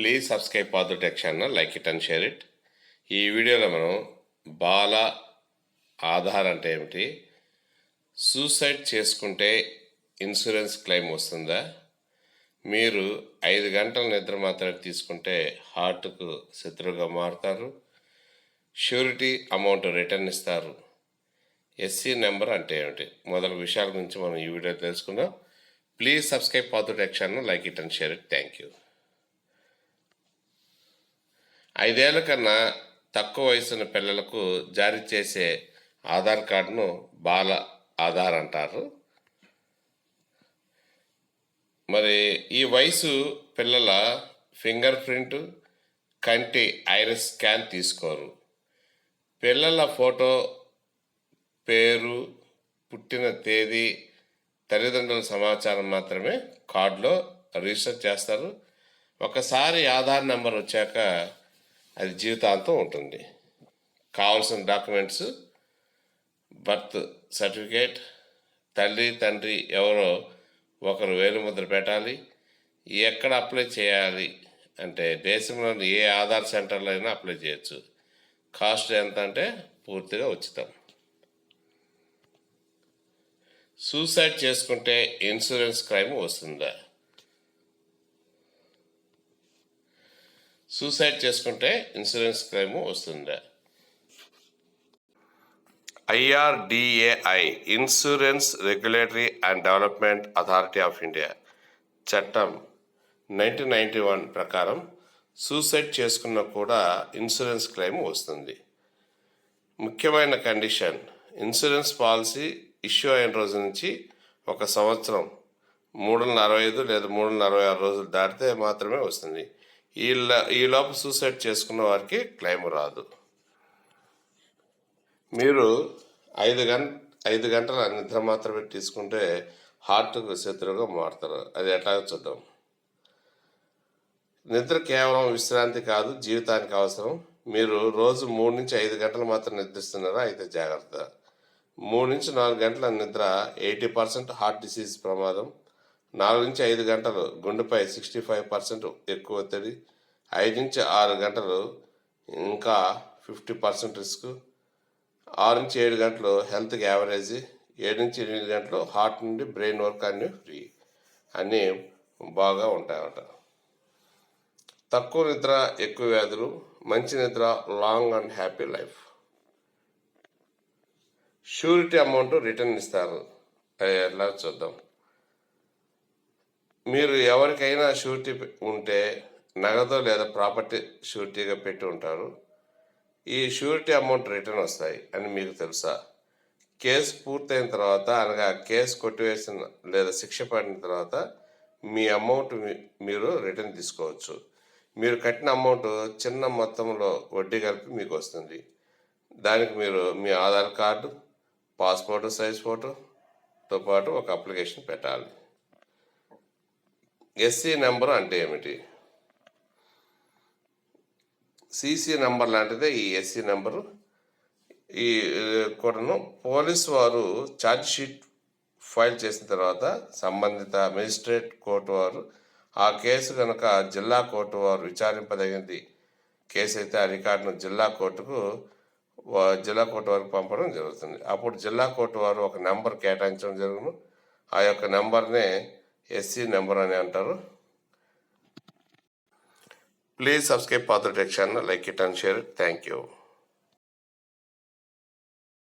Please subscribe పాదు tech channel like it and share it ఈ వీడియోలో మనం బాల ఆధార్ అంటే ఏమిటి? సూసైడ్ చేసుకుంటే ఇన్సూరెన్స్ క్లెయిమ్ వస్తుందా? మీరు ఐదు గంటల నిద్ర మాత్రమే తీసుకుంటే హార్ట్కు శత్రువుగా మారుతారు. షూరిటీ అమౌంట్ రిటర్న్ ఇస్తారు. ఎస్సీ నెంబర్ అంటే ఏమిటి? మొదల విషయాల గురించి మనం ఈ వీడియో తెలుసుకుందాం. ప్లీజ్ సబ్స్క్రైబ్ పాదు channel like it and share it thank you ఐదేళ్ళ కన్నా తక్కువ వయసున్న పిల్లలకు జారీ చేసే ఆధార్ కార్డును బాల ఆధార్ అంటారు. మరి ఈ వయసు పిల్లల ఫింగర్ ప్రింట్ కంటి ఐరస్ స్కాన్ తీసుకోరు. పిల్లల ఫోటో పేరు పుట్టిన తేదీ తల్లిదండ్రుల సమాచారం మాత్రమే కార్డులో రిజిస్టర్ చేస్తారు. ఒకసారి ఆధార్ నెంబర్ వచ్చాక అది జీవితాంతం ఉంటుంది. కావాల్సిన డాక్యుమెంట్స్ బర్త్ సర్టిఫికేట్ తల్లి తండ్రి ఎవరో ఒకరు వేలుముద్ర పెట్టాలి. ఎక్కడ అప్లై చేయాలి అంటే దేశంలోని ఏ ఆధార్ సెంటర్లో అయినా అప్లై చేయొచ్చు. కాస్ట్ ఎంత అంటే పూర్తిగా ఉచితం. సూసైడ్ చేసుకుంటే ఇన్సూరెన్స్ క్రైమ్ వస్తుందా? సూసైడ్ చేసుకుంటే ఇన్సూరెన్స్ క్లెయిమ్ వస్తుందా IRDAI insurance regulatory and development authority of India చట్టం నైన్టీన్ నైంటీ వన్ ప్రకారం సూసైడ్ చేసుకున్న కూడా ఇన్సూరెన్స్ క్లెయిమ్ వస్తుంది. ముఖ్యమైన కండిషన్ ఇన్సూరెన్స్ పాలసీ ఇష్యూ అయిన రోజు నుంచి ఒక సంవత్సరం మూడు వందల అరవై ఐదు లేదా మూడు వందల అరవై ఆరు రోజులు దాటితే మాత్రమే వస్తుంది. ఈ ఈ లోపు సూసైడ్ చేసుకున్న వారికి క్లెయిమ్ రాదు. మీరు ఐదు గంట ఐదు గంటల నిద్ర మాత్రమే తీసుకుంటే హార్ట్కు శత్రువుగా మారుతారు. అది ఎట్లాగో చూద్దాం. నిద్ర కేవలం విశ్రాంతి కాదు జీవితానికి అవసరం. మీరు రోజు మూడు నుంచి ఐదు గంటలు మాత్రం నిద్రిస్తున్నారా? అయితే జాగ్రత్త. మూడు నుంచి నాలుగు గంటల నిద్ర ఎయిటీ పర్సెంట్ హార్ట్ డిసీజ్ ప్రమాదం. నాలుగు నుంచి ఐదు గంటలు గుండెపై సిక్స్టీ ఫైవ్ పర్సెంట్ ఎక్కువ ఒత్తిడి ఐదు నుంచి ఆరు గంటలు ఇంకా ఫిఫ్టీ పర్సెంట్ రిస్క్ ఆరు నుంచి ఏడు గంటలు హెల్త్కి యావరేజ్ ఏడు నుంచి ఎనిమిది గంటలు హార్ట్ నుండి బ్రెయిన్ వర్క్ అన్ని ఫ్రీ. అన్నీ బాగా ఉంటాయన్నమాట తక్కువ నిద్ర ఎక్కువ వ్యాధులు మంచి నిద్ర long and happy life. Surety amount return ఇస్తారు. ఎలా చూద్దాం. మీరు ఎవరికైనా షూరిటీ ఉంటే నగదు లేదా ప్రాపర్టీ షూరిటీగా పెట్టి ఉంటారు. ఈ షూరిటీ అమౌంట్ రిటర్న్ వస్తాయి అని మీకు తెలుసా? కేసు పూర్తయిన తర్వాత అనగా కేసు కొట్టివేసిన లేదా శిక్ష పడిన తర్వాత మీ అమౌంట్ మీరు రిటర్న్ తీసుకోవచ్చు. మీరు కట్టిన అమౌంట్ చిన్న మొత్తంలో వడ్డీ కలిపి మీకు వస్తుంది. దానికి మీరు మీ ఆధార్ కార్డు పాస్పోర్ట్ సైజ్ ఫోటోతో పాటు ఒక అప్లికేషన్ పెట్టాలి. ఎస్సీ నెంబర్ అంటే ఏమిటి? సీసీ నెంబర్ లాంటిదే ఈ ఎస్సీ నెంబరు ఈ కూడాను పోలీసు వారు ఛార్జ్ షీట్ ఫైల్ చేసిన తర్వాత సంబంధిత మెజిస్ట్రేట్ కోర్టు వారు ఆ కేసు కనుక జిల్లా కోర్టు వారు విచారింపదగింది కేసు అయితే ఆ రికార్డును జిల్లా కోర్టుకు జిల్లా కోర్టు వారికి పంపడం జరుగుతుంది. అప్పుడు జిల్లా కోర్టు వారు ఒక నెంబర్ కేటాయించడం జరుగును. ఆ యొక్క నెంబర్నే ఎస్సీ నెంబర్ అని అంటారు. ప్లీజ్ సబ్స్క్రైబ్ పాత్ర tech channel like it and share thank you.